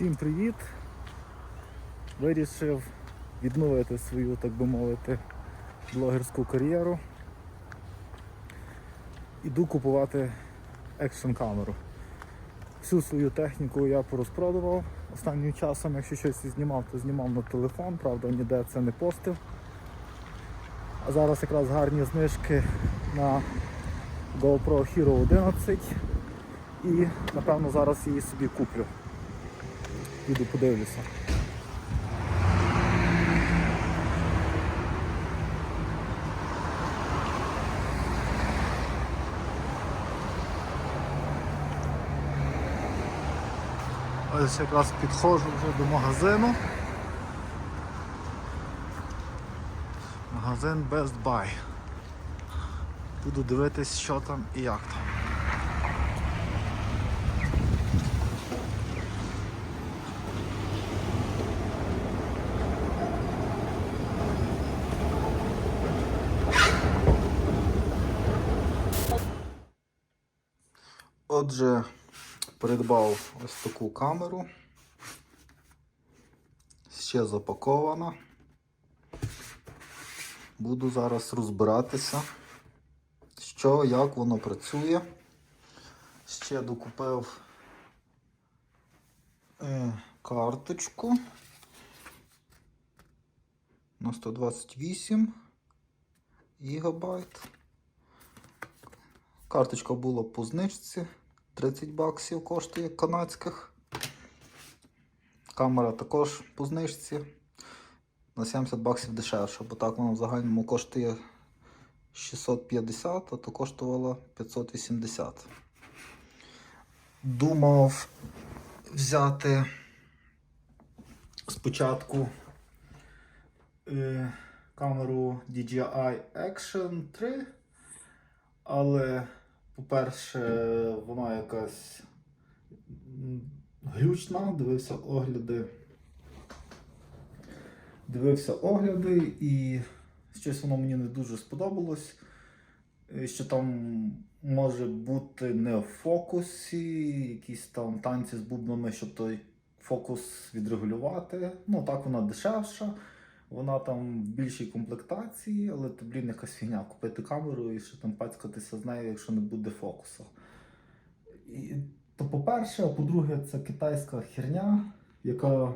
Всім привіт! Вирішив відновити свою, так би мовити, блогерську кар'єру. Іду купувати екшн камеру. Всю свою техніку я порозпродавав останнім часом, якщо щось знімав, то знімав на телефон, правда ніде це не постив. А зараз якраз гарні знижки на GoPro Hero 11 і напевно зараз її собі куплю. Піду подивлюся. Ось якраз підходжу вже до магазину. Магазин Best Buy. Буду дивитись, що там і як там. Отже, придбав ось таку камеру. Ще запакована. Буду зараз розбиратися, що, як воно працює. Ще докупив е, карточку на 128 гігабайт. Карточка була по знижці. 30 баксів коштує канадських. Камера також по знижці. На 70 баксів дешевше, бо так вона в загальному коштує 650, а то коштувала 580. Думав взяти спочатку е, камеру DJI Action 3, але по-перше, вона якась глючна, дивився огляди. Дивився огляди і щось воно мені не дуже сподобалось. Що там може бути не в фокусі, якісь там танці з бубнами, щоб той фокус відрегулювати. Ну так вона дешевша. Вона там в більшій комплектації, але то, блін, якась фігня купити камеру і ще там пацькатися з нею, якщо не буде фокусу. І, то по-перше, а по-друге, це китайська херня, яка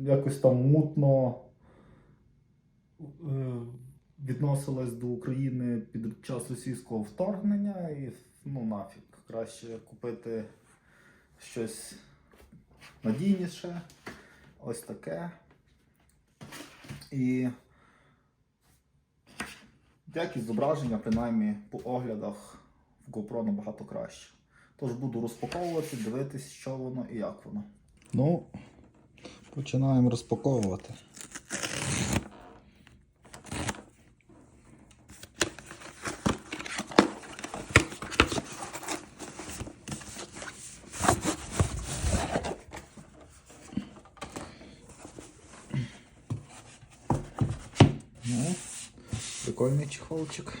якось там мутно е, відносилась до України під час російського вторгнення і ну нафіг, краще купити щось надійніше. Ось таке. І якість зображення, принаймні по оглядах в GoPro набагато краще. Тож буду розпаковувати, дивитись, що воно і як воно. Ну, починаємо розпаковувати. Прикольний чехолчик.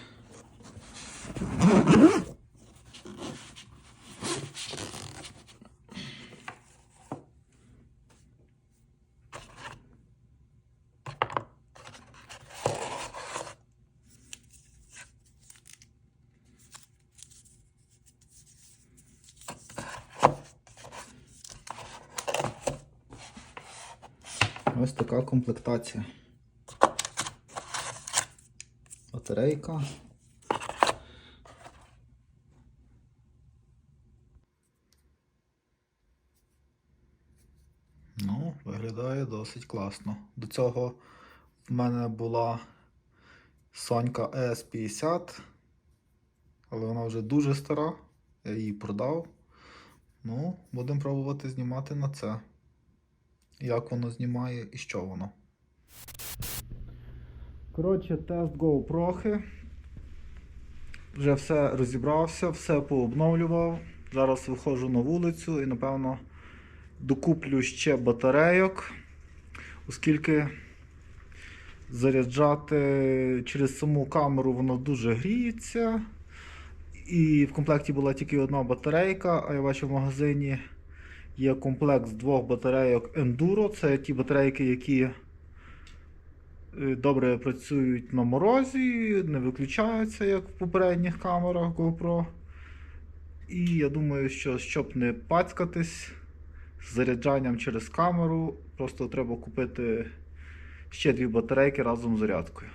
Ось така комплектація. Батарейка. Ну, виглядає досить класно. До цього в мене була Сонька ES50, але вона вже дуже стара. Я її продав. Ну, будемо пробувати знімати на це. Як воно знімає і що воно. Коротше, тест GoPro. Вже все розібрався, все пообновлював. Зараз виходжу на вулицю і, напевно, докуплю ще батарейок, оскільки заряджати через саму камеру воно дуже гріється. І в комплекті була тільки одна батарейка, а я бачив в магазині Є комплект з двох батарейок Enduro. Це ті батарейки, які добре працюють на морозі, не виключаються, як в попередніх камерах GoPro. І я думаю, що щоб не пацькатись з заряджанням через камеру, просто треба купити ще дві батарейки разом з зарядкою.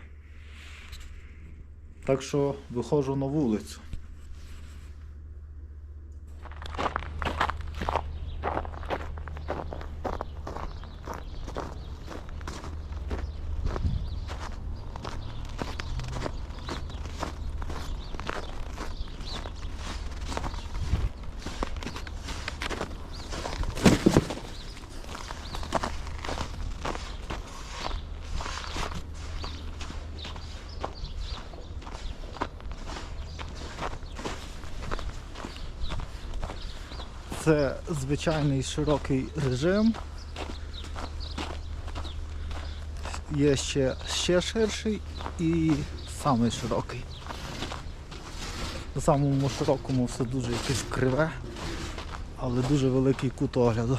Так що виходжу на вулицю. Це звичайний широкий режим. Є ще, ще ширший і самий широкий. На самому широкому все дуже якесь криве, але дуже великий кут огляду.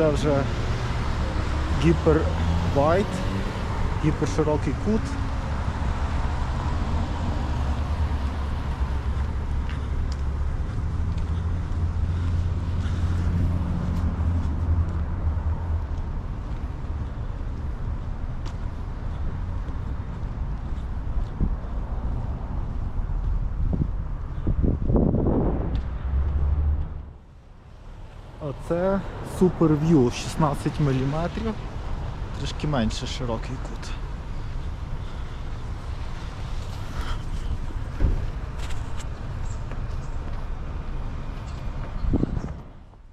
Це вже гіпервайт, гіперширокий кут. Оце Super View 16 мм, трішки менше широкий кут.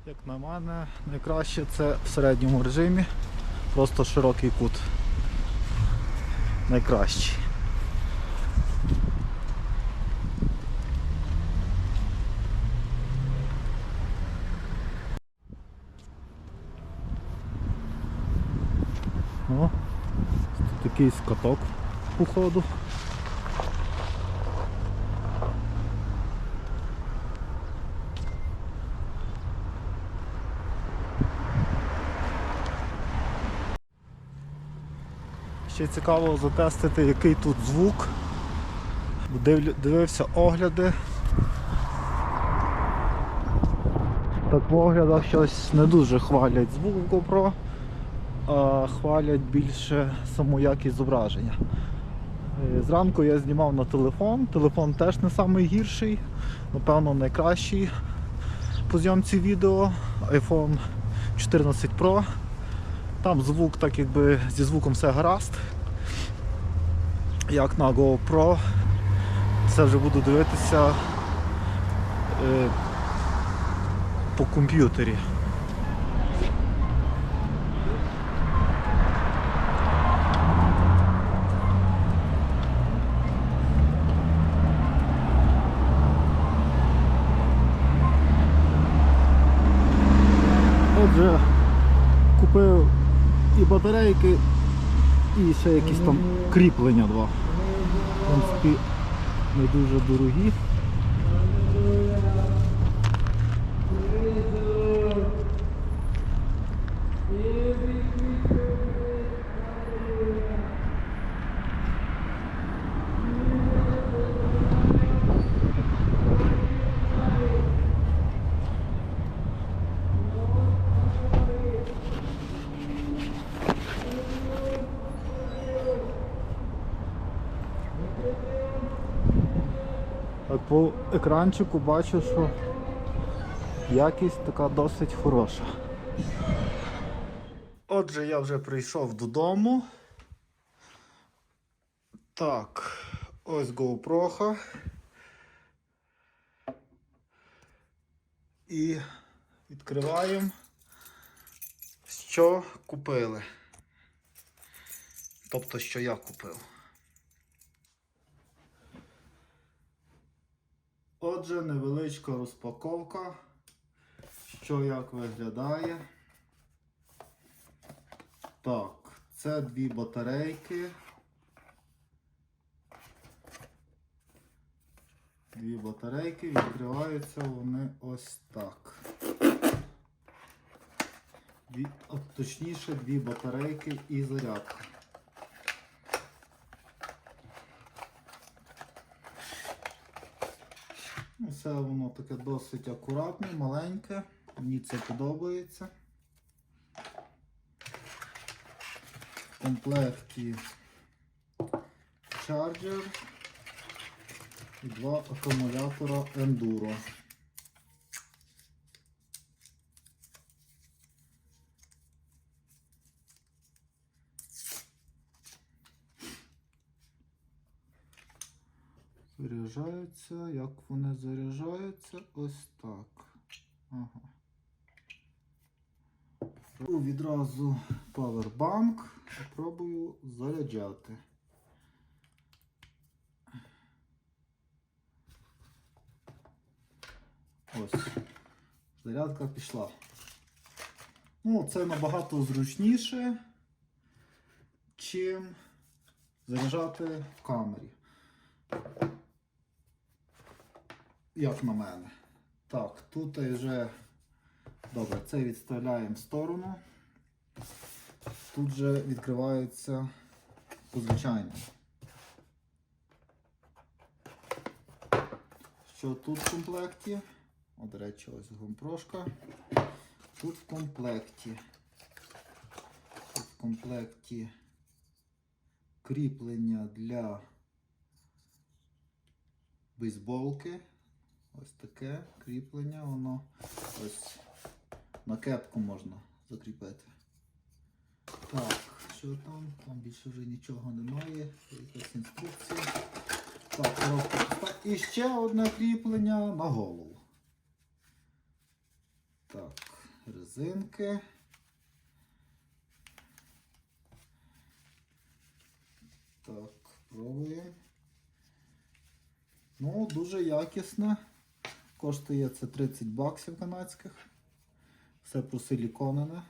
Як на мене, найкраще це в середньому режимі, просто широкий кут. Найкращий. О, тут такий скаток походу. Ще цікаво затестити, який тут звук. Дивився огляди. Так в оглядах щось не дуже хвалять звук GoPro хвалять більше саму якість зображення. Е, Зранку я знімав на телефон, телефон теж не найгірший, напевно найкращий по зйомці відео iPhone 14 Pro. Там звук, так якби зі звуком все гаразд. Як на GoPro, це вже буду дивитися е, по комп'ютері. Отже, купив і батарейки, і ще якісь там кріплення два. В принципі, не дуже дорогі. По екранчику бачу, що якість така досить хороша. Отже, я вже прийшов додому. Так, ось GoPro. І відкриваємо, що купили. Тобто, що я купив. Отже, невеличка розпаковка. Що як виглядає. Так, це дві батарейки. Дві батарейки відкриваються вони ось так. Дві, точніше, дві батарейки і зарядка. Все воно таке досить акуратне, маленьке. Мені це подобається. В комплекті чарджер і два акумулятора Enduro. Заряджаються. Як вони заряджаються? Ось так. Ага. Відразу павербанк. Спробую заряджати. Ось. Зарядка пішла. Ну, це набагато зручніше, чим заряджати в камері. Як на мене. Так, тут вже добре, це відставляємо в сторону. Тут же відкривається по звичайному. Що тут в комплекті? О, до речі, ось гомпрошка. Тут в комплекті. Тут в комплекті кріплення для бейсболки. Ось таке кріплення, воно ось на кепку можна закріпити. Так, що там? Там більше вже нічого немає. Якась інструкція. Так, коробка. І ще одне кріплення на голову. Так, резинки. Так, пробуємо. Ну, дуже якісне. Коштує це 30 баксів канадських. Все просиліконене.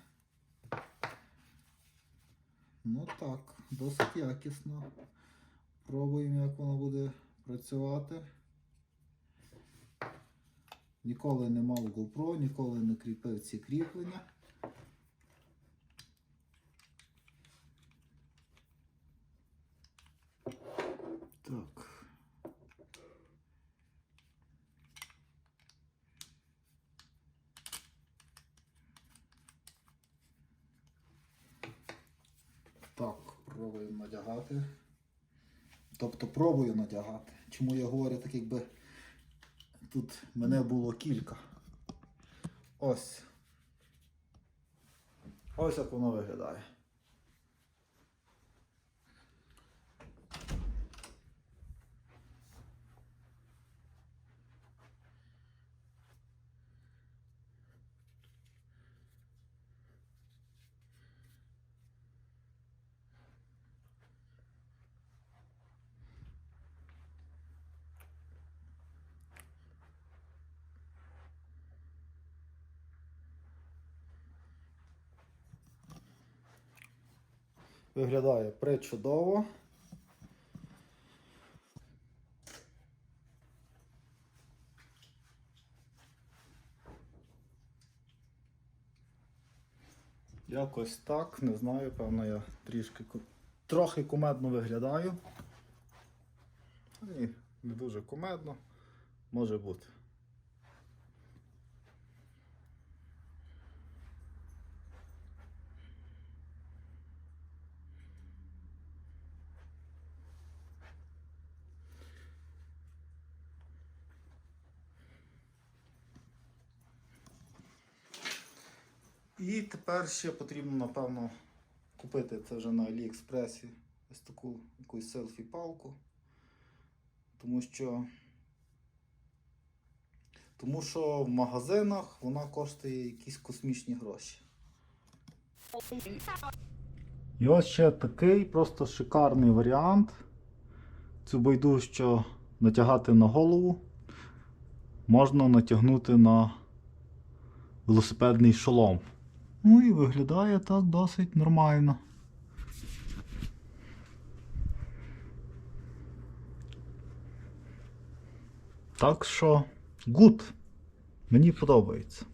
Ну так, досить якісно. Пробуємо, як воно буде працювати. Ніколи не мав GoPro, ніколи не кріпив ці кріплення. Так. Так, пробуємо надягати. Тобто пробую надягати. Чому я говорю так, якби тут мене було кілька. Ось. Ось як воно виглядає. Виглядає пречудово. Якось так, не знаю, певно, я трішки трохи кумедно виглядаю. Ні, не дуже кумедно. Може бути. І тепер ще потрібно, напевно, купити це вже на Аліекспресі ось таку якусь селфі-палку. Тому що. Тому що в магазинах вона коштує якісь космічні гроші. І ось ще такий просто шикарний варіант. Цю байду, що натягати на голову, можна натягнути на велосипедний шолом. Ну і виглядає так досить нормально. Так що, гуд. Мені подобається.